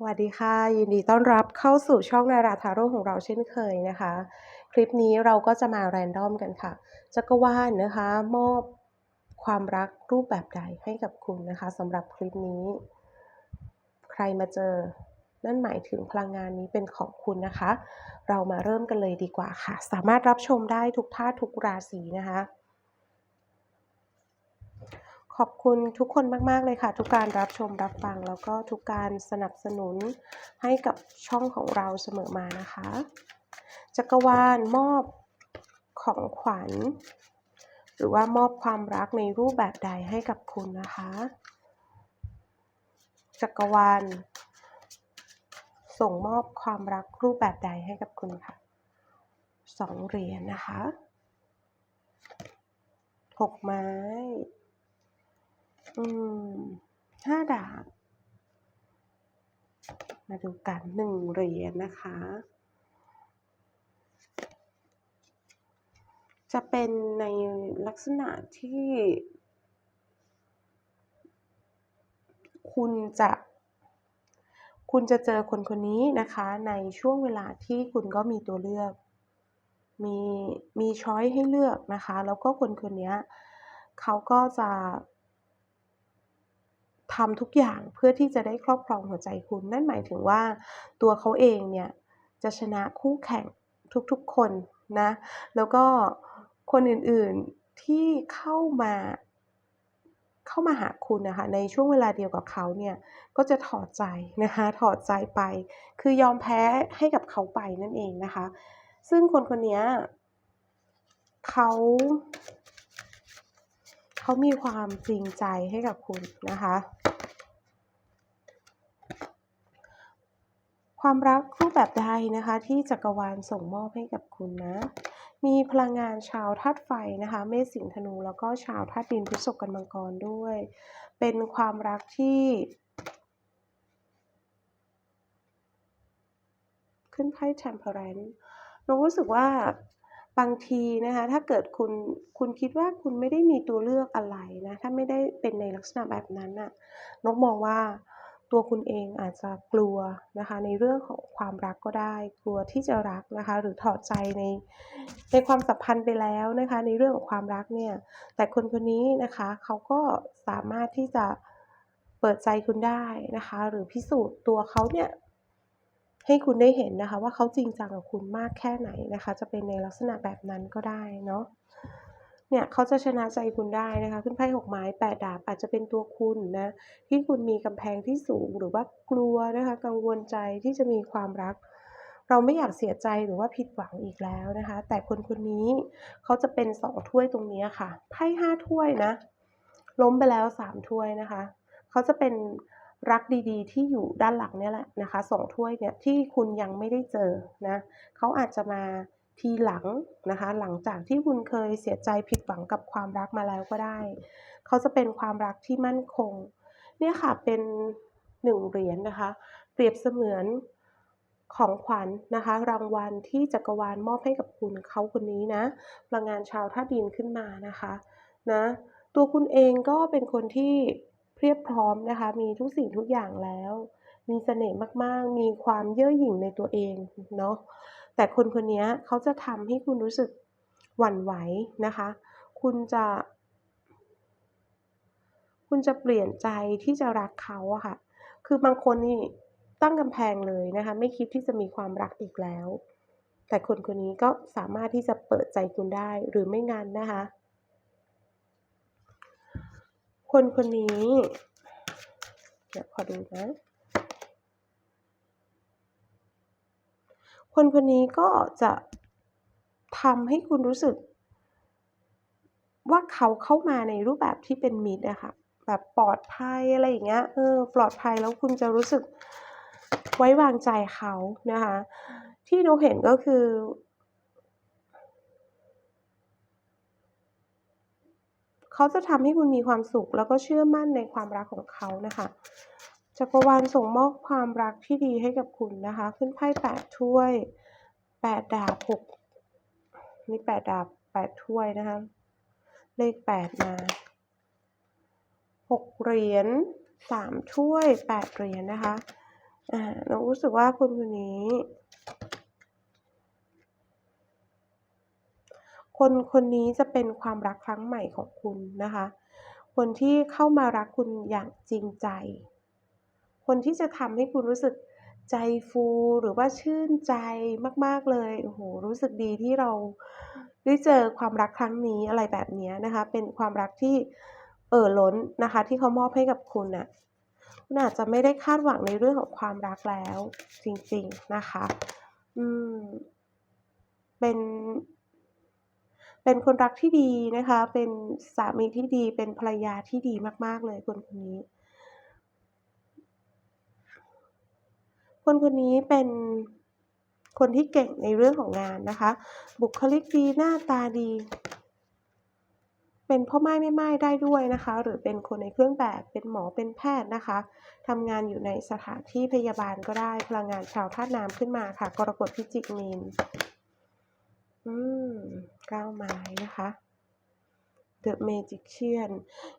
สวัสดีค่ะ ยินดีต้อนรับเข้าสู่ช่องนาราทาโร่ของเราเช่นเคยนะคะ คลิปนี้เราก็จะมาแรนดอมกันค่ะจักรวาลนะคะ มอบความรักรูปแบบใดให้กับคุณนะคะสำหรับคลิปนี้ ใครมาเจอ นั่นหมายถึงพลังงานนี้เป็นของคุณนะคะ เรามาเริ่มกันเลยดีกว่าค่ะ สามารถรับชมได้ทุกท่าทุกราศีนะคะ ขอบคุณทุกคนมาก ๆ เลยค่ะ ทุกการรับชมรับฟัง แล้วก็ทุกการสนับสนุนให้กับช่องของเราเสมอมานะคะ จักรวาลมอบของขวัญ หรือว่ามอบความรักในรูปแบบใดให้กับคุณนะคะ จักรวาลส่งมอบความรักรูปแบบใดให้กับคุณค่ะสองเหรียญนะคะหกไม้ อืมห้าดาบ มาดูกันหนึ่งเหรียญนะคะ จะเป็นในลักษณะที่ คุณจะคุณจะเจอคนคนนี้นะคะในช่วงเวลาที่คุณก็มีตัวเลือก มีมีช้อยให้เลือกนะคะ แล้วก็คนคนนี้เขาก็จะ ทำทุกอย่างเพื่อที่จะได้ครอบครองหัวใจคุณ นั่นหมายถึงว่าตัวเขาเองเนี่ยจะชนะคู่แข่งทุกๆคนนะ แล้วก็คนอื่นๆที่เข้ามาเข้ามาหาคุณนะคะในช่วงเวลาเดียวกับเขาเนี่ยก็จะถอดใจนะคะถอดใจไป คือยอมแพ้ให้กับเขาไปนั่นเองนะคะ ซึ่งคนคนนี้เขา เขามีความจริงใจให้กับคุณนะคะ ความรักรูปแบบใดนะคะ ที่จักรวาลส่งมอบให้กับคุณนะ มีพลังงานชาวธาตุไฟนะคะ เมษสิงห์ธนูแล้วก็ชาวธาตุดินพฤษภกันมังกรด้วย เป็นความรักที่ขึ้นไพ่ Temperance เรารู้สึกว่า บางทีนะคะถ้าเกิดคุณคุณคิดว่าคุณไม่ได้มีตัวเลือกอะไรนะถ้าไม่ได้เป็นในลักษณะแบบนั้นน่ะนกมองว่าตัวคุณเองอาจจะกลัวนะคะในเรื่องของความรักก็ได้ กลัวที่จะรักนะคะ หรือถอดใจในในความสัมพันธ์ไปแล้วนะคะ ในเรื่องของความรักเนี่ย แต่คนคนนี้นะคะเขาก็สามารถที่จะเปิดใจคุณได้นะคะ หรือพิสูจน์ตัวเขาเนี่ย ให้คุณได้เห็นนะคะ ว่าเขาจริงจังกับคุณมากแค่ไหนนะคะ จะเป็นในลักษณะแบบนั้นก็ได้เนาะเนี่ยเขาจะชนะใจคุณได้นะคะ ขึ้นไพ่หกไม้แปดดาบอาจจะเป็นตัวคุณนะที่คุณมีกำแพงที่สูงหรือว่ากลัวนะคะ กังวลใจที่จะมีความรัก เราไม่อยากเสียใจหรือว่าผิดหวังอีกแล้วนะคะ แต่คนคนนี้เขาจะเป็นสองถ้วยตรงนี้ค่ะไพ่ห้าถ้วยนะล้มไปแล้วสามถ้วยนะคะ เขาจะเป็น รักดีๆ ที่อยู่ด้านหลังเนี่ยแหละนะคะสองถ้วยเนี่ยที่คุณยังไม่ได้เจอนะเขาอาจจะมาทีหลังนะคะ หลังจากที่คุณเคยเสียใจผิดหวังกับความรักมาแล้วก็ได้ เขาจะเป็นความรักที่มั่นคง เนี่ยค่ะเป็นหนึ่งเหรียญนะคะ เปรียบเสมือนของขวัญนะคะ รางวัลที่จักรวาลมอบให้กับคุณเขาคนนี้นะพลังงานชาวธาดินขึ้นมานะคะนะตัวคุณเองก็เป็นคนที่ เพียบพร้อมนะคะ มีทุกสิ่งทุกอย่างแล้ว มีเสน่ห์มากๆ มีความเย่อหยิ่งในตัวเองเนาะแต่คนคนนี้เขาจะทำให้คุณรู้สึกหวั่นไหวนะคะ คุณจะ คุณจะเปลี่ยนใจที่จะรักเขาอะค่ะ คือบางคนนี่ตั้งกำแพงเลยนะคะ ไม่คิดที่จะมีความรักอีกแล้ว แต่คนคนนี้ก็สามารถที่จะเปิดใจคุณได้หรือไม่งั้นนะคะ คนคนนี้เดี๋ยวขอดูนะ คนคนนี้ก็จะทำให้คุณรู้สึก ว่าเขาเข้ามาในรูปแบบที่เป็นมิตรอะคะแบบปลอดภัยอะไรอย่างเงี้ย เออ ปลอดภัยแล้วคุณจะรู้สึกไว้วางใจเขานะคะ ที่นกเห็นก็คือ เขาจะทำให้คุณมีความสุข แล้วก็เชื่อมั่นในความรักของเขานะคะจักรวาลส่งมอบความรักที่ดีให้กับคุณนะคะ ขึ้นไพ่แปดถ้วยแปดดาบหกนี่แปดดาบแปดถ้วยนะคะ เลขแปดมาหกเหรียญสามถ้วยแปดเหรียญนะคะอ่าเรารู้สึกว่าคนคนนี้ คนคนนี้จะเป็นความรักครั้งใหม่ของคุณนะคะ คนที่เข้ามารักคุณอย่างจริงใจ คนที่จะทำให้คุณรู้สึกใจฟูหรือว่าชื่นใจมาก ๆ เลยโอ้โฮรู้สึกดีที่เราได้เจอความรักครั้งนี้อะไรแบบนี้นะคะ เป็นความรักที่เอ่อล้นนะคะ ที่เขามอบให้กับคุณน่ะคุณอาจจะไม่ได้คาดหวังในเรื่องของความรักแล้วจริง ๆ นะคะ อืม เป็น เป็นคนรักที่ดีนะคะ เป็นสามีที่ดี เป็นภรรยาที่ดีมาก ๆ เลยคนคนนี้ คนคนนี้เป็นคนที่เก่งในเรื่องของงานนะคะ บุคลิกดีหน้าตาดี เป็นพ่อไม่ายแม่ไม่ายได้ด้วยนะคะ หรือเป็นคนในเครื่องแบบเป็นหมอเป็นแพทย์นะคะทำงานอยู่ในสถานที่พยาบาลก็ได้พลังงานชาวธาตุน้ำขึ้นมาค่ะกรกฎพิจิกมีน อืม9ไม้นะคะ The Magician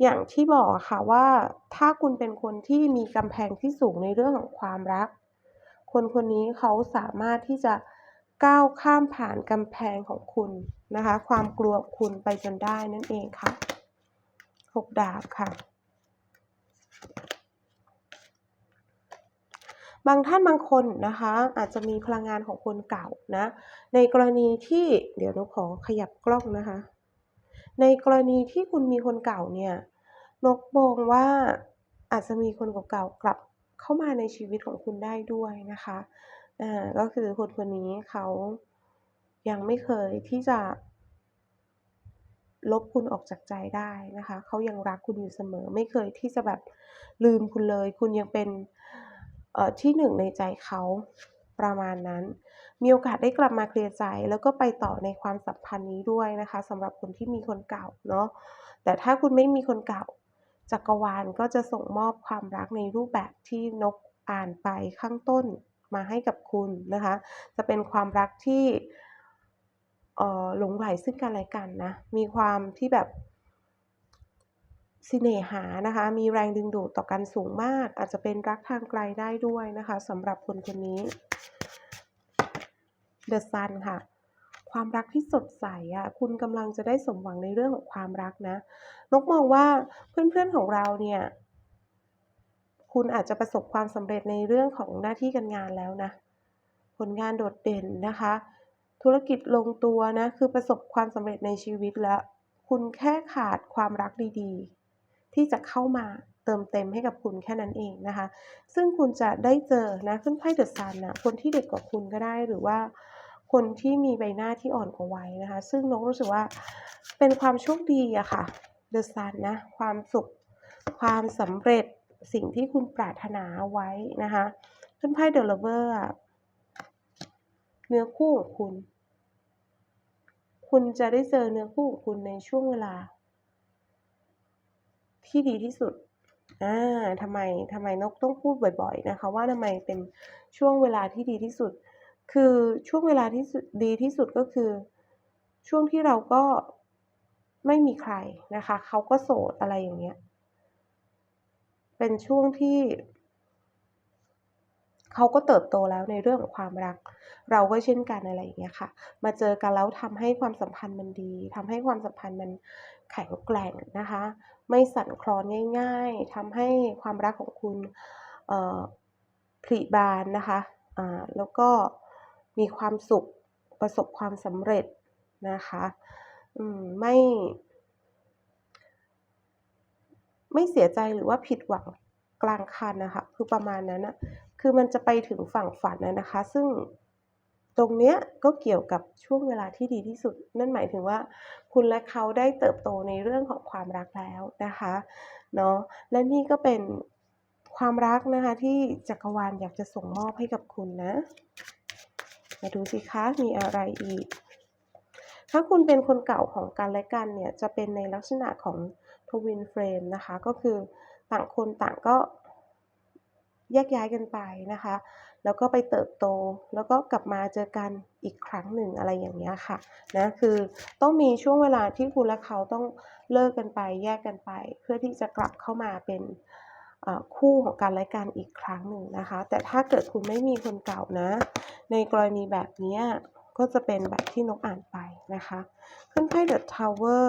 อย่างที่บอกค่ะว่าถ้าคุณเป็นคนที่มีกำแพงที่สูงในเรื่องของความรัก คนคนนี้เขาสามารถที่จะก้าวข้ามผ่านกำแพงของคุณนะคะ ความกลัวของคุณไปจนได้นั่นเองค่ะ6ดาบค่ะ บางท่านบางคนนะคะอาจจะมีพลังงานของคนเก่านะในกรณีที่เดี๋ยวนกขอขยับกล้องนะคะ ในกรณีที่คุณมีคนเก่าเนี่ยนกมองว่าอาจจะมีคนเก่าๆกลับเข้ามาในชีวิตของคุณได้ด้วยนะคะอ่าก็คือคนคนนี้เขายังไม่เคยที่จะลบคุณออกจากใจได้นะคะ เขายังรักคุณอยู่เสมอ ไม่เคยที่จะแบบลืมคุณเลย คุณยังเป็น เอ่อที่1ในใจเขาประมาณนั้น มีโอกาสได้กลับมาเคลียร์ใจ แล้วก็ไปต่อในความสัมพันธ์นี้ด้วยนะคะสำหรับคนที่มีคนเก่าเนาะแต่ถ้าคุณไม่มีคนเก่าจักรวาลก็จะส่งมอบความรักในรูปแบบที่นกอ่านไปข้างต้นมาให้กับคุณนะคะ จะเป็นความรักที่หลงใใหลซึ่งกันและกันนะ มีความที่แบบ เสน่หานะคะ มีแรงดึงดูดต่อกันสูงมาก อาจจะเป็นรักทางไกลได้ด้วยนะคะสำหรับคนคนนี้ The Sun ค่ะ ความรักที่สดใสอะคุณกำลังจะได้สมหวังในเรื่องของความรักนะนกมองว่าเพื่อนๆของเราเนี่ย คุณอาจจะประสบความสำเร็จในเรื่องของหน้าที่การงานแล้วนะ ผลงานโดดเด่นนะคะ ธุรกิจลงตัวนะ คือประสบความสำเร็จในชีวิตแล้ว คุณแค่ขาดความรักดีๆ ที่จะเข้ามาเติมเต็มให้กับคุณแค่นั้นเองนะคะ ซึ่งคุณจะได้เจอนะขึ้นไพ่ The Sun น่ะคนที่เด็กกว่าคุณก็ได้หรือว่าคนที่มีใบหน้าที่อ่อนกว่าวัยนะคะ ซึ่งนกรู้สึกว่าเป็นความโชคดีอะค่ะ The Sun นนะความสุข ความสำเร็จสิ่งที่คุณปรารถนาไว้นะคะขึ้นไพ่ The Lover อะเนื้อคู่ของคุณ คุณจะได้เจอเนื้อคู่ของคุณในช่วงเวลา ที่ดีที่สุดอาทำไมทำไมนกต้องพูดบ่อยๆนะคะ ว่าทำไมเป็นช่วงเวลาที่ดีที่สุด คือช่วงเวลาที่ดีที่สุดก็คือ ช่วงที่เราก็ไม่มีใครนะคะเขาก็โสดอะไรอย่างเงี้ยเป็นช่วงที่เขาก็เติบโตแล้วในเรื่องของความรัก เราก็เช่นกันอะไรอย่างเงี้ยค่ะ มาเจอกันแล้วทำให้ความสัมพันธ์มันดีทำให้ความสัมพันธ์มันแข็งแกร่งนะคะ ไม่สั่นคลอนง่าย ๆทำให้ความรักของคุณเอ่อผลิบานนะคะอ่าแล้วก็มีความสุขประสบความสำเร็จนะคะอืมไม่ ไม่เสียใจหรือว่าผิดหวังกลางคันนะคะ คือประมาณนั้นนะคือมันจะไปถึงฝั่งฝันนะคะ ซึ่ง ตรงเนี้ยก็เกี่ยวกับช่วงเวลาที่ดีที่สุด นั่นหมายถึงว่า คุณและเขาได้เติบโตในเรื่องของความรักแล้วนะคะเนาะและนี่ก็เป็นความรักนะคะที่จักรวาลอยากจะส่งมอบให้กับคุณนะ มาดูสิคะมีอะไรอีก ถ้าคุณเป็นคนเก่าของกันและกันเนี่ยจะเป็นในลักษณะของ Twin Flame นะคะก็คือต่างคนต่างก็แยกย้ายกันไปนะคะ แล้วก็ไปเติบโต แล้วก็กลับมาเจอกันอีกครั้งหนึ่งอะไรอย่างเงี้ยค่ะนะคือต้องมีช่วงเวลาที่คุณและเขาต้องเลิกกันไปแยกกันไป เพื่อที่จะกลับเข้ามาเป็นคู่ของกันและกันอีกครั้งหนึ่งนะคะ แต่ถ้าเกิดคุณไม่มีคนเก่านะ ในกรณีแบบนี้ก็จะเป็นแบบที่นกอ่านไปนะคะ ขึ้นไพ่ The Tower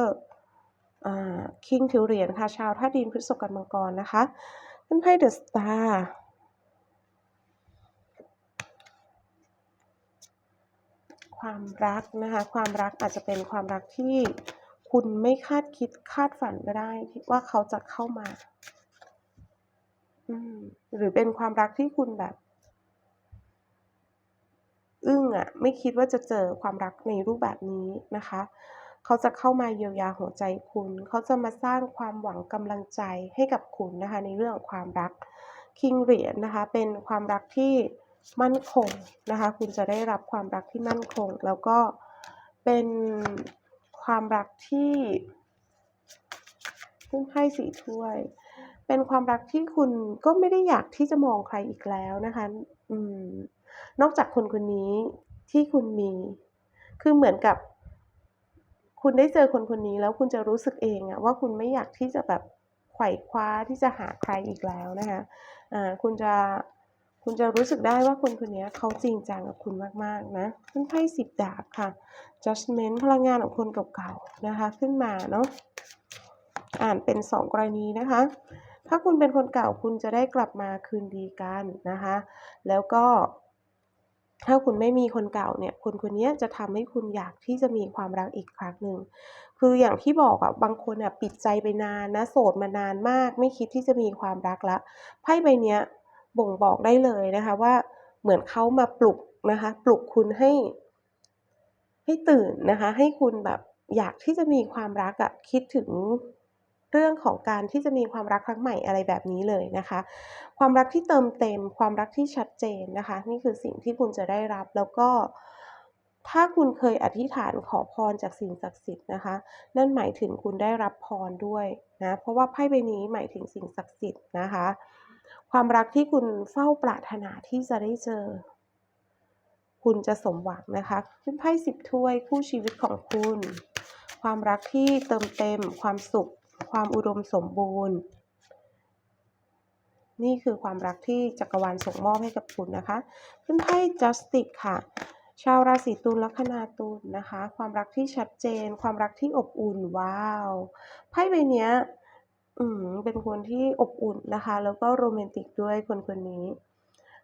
อ่า King ถือเหรียญค่ะ ชาวธาดินพฤษภกันมังกรนะคะ ขึ้นไพ่ The Star ความรักนะคะ ความรักอาจจะเป็นความรักที่คุณไม่คาดคิดคาดฝันก็ได้ว่าเขาจะเข้ามาหรือเป็นความรักที่คุณแบบ อึ้งอะไม่คิดว่าจะเจอความรักในรูปแบบนี้นะคะ เขาจะเข้ามาเยียวยาหัวใจคุณ เขาจะมาสร้างความหวังกำลังใจให้กับคุณนะคะ ในเรื่องของความรักคิงเหรียญนะคะ เป็นความรักที่ มั่นคงนะคะ คุณจะได้รับความรักที่มั่นคง แล้วก็เป็นความรักที่ขึ้นไพ่สีถ้วย เป็นความรักที่คุณก็ไม่ได้อยากที่จะมองใครอีกแล้วนะคะอืมนอกจากคนคนนี้ที่คุณมี คือเหมือนกับคุณได้เจอคนคนนี้แล้วคุณจะรู้สึกเองอะว่าคุณไม่อยากที่จะแบบไขว่คว้าที่จะหาใครอีกแล้วนะคะอ่าคุณจะ คุณจะรู้สึกได้ว่าคนคนนี้เขาจริงจังกับคุณมากๆนะขึ้นไพ่สิบดาบค่ะ judgment พลังงานของคนเก่าๆนะคะ ขึ้นมาเนาะอ่านเป็นสองกรณีนะคะ ถ้าคุณเป็นคนเก่าคุณจะได้กลับมาคืนดีกันนะคะ แล้วก็ ถ้าคุณไม่มีคนเก่าเนี่ย คนคนนี้จะทำให้คุณอยากที่จะมีความรักอีกครั้งหนึ่ง คืออย่างที่บอกอะบางคนอะปิดใจไปนานนะ โสดมานานมาก ไม่คิดที่จะมีความรักล้วไพ่ใบเนี้ย บ่งบอกได้เลยนะคะว่าเหมือนเขามาปลุกนะคะปลุกคุณให้ ให้ตื่นนะคะให้คุณแบบอยากที่จะมีความรักอะคิดถึงเรื่องของการที่จะมีความรักครั้งใหม่อะไรแบบนี้เลยนะคะ ความรักที่เติมเต็ม ความรักที่ชัดเจนนะคะ นี่คือสิ่งที่คุณจะได้รับแล้วก็ ถ้าคุณเคยอธิษฐานขอพรจากสิ่งศักดิ์สิทธิ์นะคะ นั่นหมายถึงคุณได้รับพรด้วยนะเพราะว่าไพ่ใบนี้หมายถึงสิ่งศักดิ์สิทธิ์นะคะ ความรักที่คุณเฝ้าปรารถนาที่จะได้เจอ คุณจะสมหวังนะคะขึ้นไพ่สิบถ้วยคู่ชีวิตของคุณ ความรักที่เติมเต็ม ความสุข ความอุดมสมบูรณ์ นี่คือความรักที่จักรวาลส่งมอบให้กับคุณนะคะ ขึ้นไพ่ justice ค่ะชาวราศีตุลลัคนาตุลนะคะ ความรักที่ชัดเจน ความรักที่อบอุ่นว้าวไพ่ใบเนี้ย อืมเป็นคนที่อบอุ่นนะคะ แล้วก็โรแมนติกด้วยคนคนนี้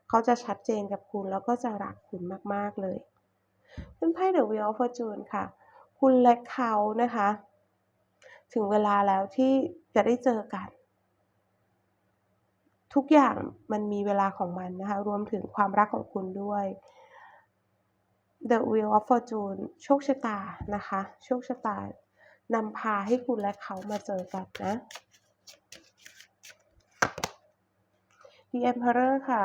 เขาจะชัดเจนกับคุณแล้วก็จะรักคุณมากๆเลยขึ้นไพ่ The Wheel of Fortune ค่ะ คุณและเขานะคะ ถึงเวลาแล้วที่จะได้เจอกัน ทุกอย่างมันมีเวลาของมันนะคะ รวมถึงความรักของคุณด้วย The Wheel of Fortune โชคชะตานะคะ โชคชะตานำพาให้คุณและเขามาเจอกันนะ The Emperor ค่ะ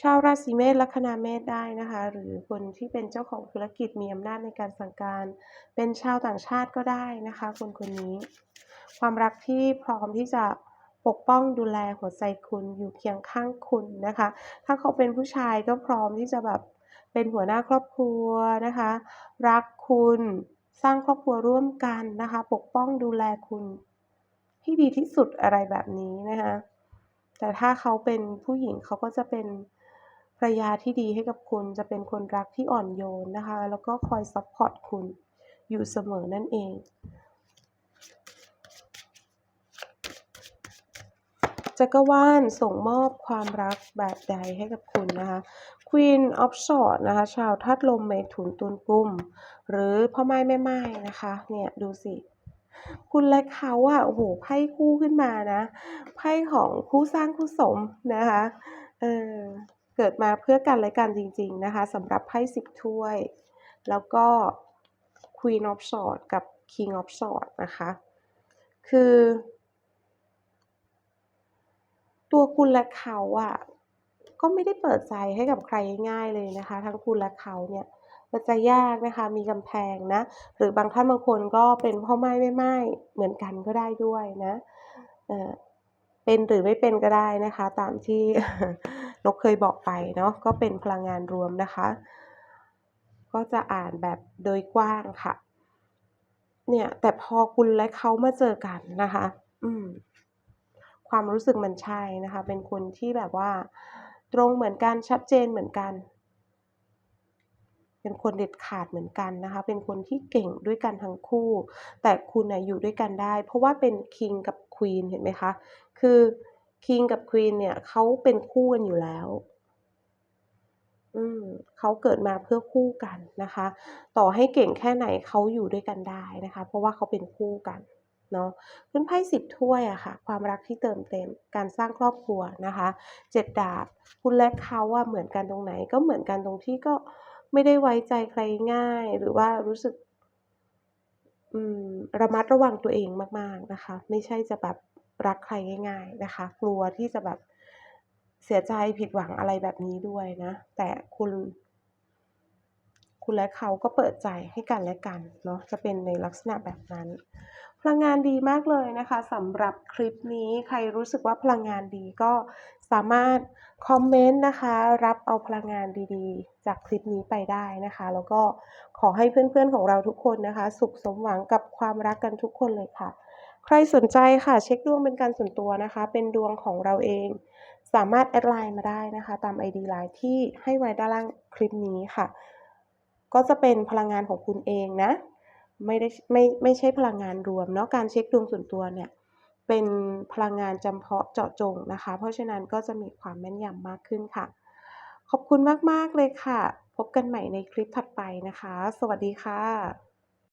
ชาวราศีเมษลัคนาเมษได้นะคะ หรือคนที่เป็นเจ้าของธุรกิจมีอำนาจในการสั่งการ เป็นชาวต่างชาติก็ได้นะคะ คนคนนี้ ความรักที่พร้อมที่จะปกป้องดูแลหัวใจคุณอยู่เคียงข้างคุณนะคะ ถ้าเขาเป็นผู้ชายก็พร้อมที่จะแบบเป็นหัวหน้าครอบครัวนะคะ รักคุณสร้างครอบครัวร่วมกันนะคะ ปกป้องดูแลคุณ ให้ดีที่สุดอะไรแบบนี้นะคะ แต่ถ้าเขาเป็นผู้หญิงเขาก็จะเป็นภรรยาที่ดีให้กับคุณ จะเป็นคนรักที่อ่อนโยนนะคะ แล้วก็คอยซัพพอร์ตคุณอยู่เสมอนั่นเองจักรวาลส่งมอบความรักแบบใดให้กับคุณนะคะ Queen of Swords นะคะ ชาวธาตุลมเมถุนตุลกุม หรือพ่อไม้แม่ไม้นะคะ เนี่ย ดูสิ คุณและเขาอะโอ้โหไพ่คู่ขึ้นมานะไพ่ของคู่สร้างคู่สมนะคะเออเกิดมาเพื่อกันและกันจริง ๆนะคะสำหรับไพ่สิบถ้วย แล้วก็ Queen of Swords กับ King of Swords นะคะ คือ ตัวคุณและเขาอะก็ไม่ได้เปิดใจให้กับใครง่ายๆเลยนะคะ ทั้งคุณและเขาเนี่ย มันจะยากนะคะมีกำแพงนะ หรือบางท่านบางคนก็เป็นพ่อไม้แม่ไม้เหมือนกันก็ได้ด้วยนะเอ่อเป็นหรือไม่เป็นก็ได้นะคะ ตามที่นกเคยบอกไปเนาะก็เป็นพลังงานรวมนะคะ ก็จะอ่านแบบโดยกว้างค่ะ เนี่ยแต่พอคุณและเขามาเจอกันนะคะ อืม ความรู้สึกมันใช่นะคะ เป็นคนที่แบบว่า ตรงเหมือนกันชัดเจนเหมือนกัน เป็นคนเด็ดขาดเหมือนกันนะคะ เป็นคนที่เก่งด้วยกันทั้งคู่ แต่คุณน่ะอยู่ด้วยกันได้ เพราะว่าเป็น King กับ Queen เห็นไหมคะ คือ King กับ Queen เนี่ยเขาเป็นคู่กันอยู่แล้วอืมเขาเกิดมาเพื่อคู่กันนะคะ ต่อให้เก่งแค่ไหนเขาอยู่ด้วยกันได้นะคะ เพราะว่าเขาเป็นคู่กันเนาะขึ้นไพ่10ถ้วยอะค่ะ ความรักที่เติมเต็ม การสร้างครอบครัวนะคะ7ดดาบ คุณและเขาอะเหมือนกันตรงไหนก็เหมือนกันตรงที่ก็ ไม่ได้ไว้ใจใครง่าย หรือว่ารู้สึกระมัดระวังตัวเองมาก ๆนะคะ ไม่ใช่จะแบบรักใครง่าย ๆนะคะ กลัวที่จะแบบเสียใจผิดหวังอะไรแบบนี้ด้วยนะ แต่คุณ คุณและเขาก็เปิดใจให้กันและกันเนาะจะเป็นในลักษณะแบบนั้น พลังงานดีมากเลยนะคะสำหรับคลิปนี้ใครรู้สึกว่าพลังงานดีก็ สามารถคอมเมนต์นะคะ รับเอาพลังงานดีๆ จากคลิปนี้ไปได้นะคะ แล้วก็ขอให้เพื่อนๆของเราทุกคนนะคะ สุขสมหวังกับความรักกันทุกคนเลยค่ะ ใครสนใจค่ะเช็คดวงเป็นการส่วนตัวนะคะ เป็นดวงของเราเอง สามารถแอดไลน์มาได้นะคะ ตาม ID LINE ที่ให้ไว้ด้านล่างคลิปนี้ค่ะ ก็จะเป็นพลังงานของคุณเองนะ ไม่ได้ไม่ไม่ใช่พลังงานรวมเนาะการเช็คดวงส่วนตัวเนี่ย เป็นพลังงานจำเพาะเจาะจงนะคะ เพราะฉะนั้นก็จะมีความแม่นยำมากขึ้นค่ะ ขอบคุณมาก ๆ เลยค่ะ พบกันใหม่ในคลิปถัดไปนะคะ สวัสดีค่ะ